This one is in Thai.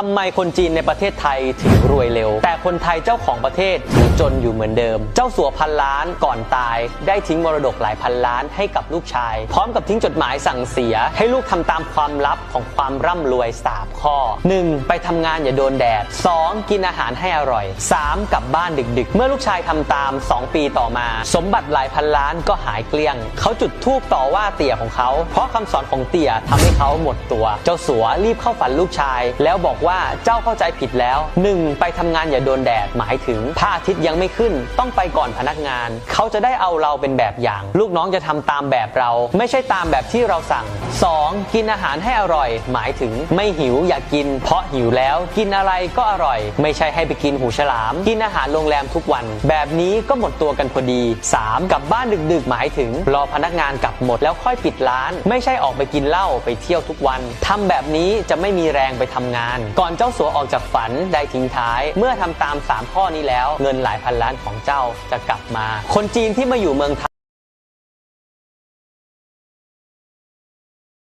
ทำไมคนจีนในประเทศไทยถึงรวยเร็ว แต่คนไทยเจ้าของประเทศถึงจนอยู่เหมือนเดิม เจ้าสัวพันล้านก่อนตาย ได้ทิ้งมรดกหลายพันล้านให้กับลูกชาย พร้อมกับทิ้งจดหมายสั่งเสีย ให้ลูกทำตามความลับของความร่ำรวยสามข้อ 1. ไปทำงานอย่าโดนแดด 2. กินอาหารให้อร่อย 3. กลับบ้านดึกๆ เมื่อลูกชายทำตาม 2 ปีต่อมา สมบัติหลายพันล้านก็หายเกลี้ยง เขาจุดธูปต่อว่าเตี่ยของเขา เพราะคำสอนของเตี่ยทำให้เขาหมดตัว เจ้าสัวรีบเข้าฝันลูกชาย แล้วบอกว่าเจ้าเข้าใจผิดแล้ว 1. ไปทำงานอย่าโดนแดดหมายถึงพระอาทิตย์ยังไม่ขึ้น ต้องไปก่อนพนักงาน เขาจะได้เอาเราเป็นแบบอย่าง ลูกน้องจะทำตามแบบเรา ไม่ใช่ตามแบบที่เราสั่ง 2. กินอาหารให้อร่อย หมายถึงไม่หิวอย่ากกิน เพราะหิวแล้วกินอะไรก็อร่อย ไม่ใช่ให้ไปกินหูฉลาม กินอาหารโรงแรมทุกวัน แบบนี้ก็หมดตัวกันพอดี 3. กลับบ้านดึกๆ หมายถึง รอพนักงานกลับหมดแล้วค่อยปิดร้าน ไม่ใช่ออกไปกินเหล้าไปเที่ยวทุกวันทำแบบนี้จะไม่มีแรงไปทำงานก่อนเจ้าสัวออกจากฝันได้ทิ้งท้าย เมื่อทำตาม 3 ข้อนี้แล้ว เงินหลายพันล้านของเจ้าจะกลับมา คนจีนที่มาอยู่เมืองไทย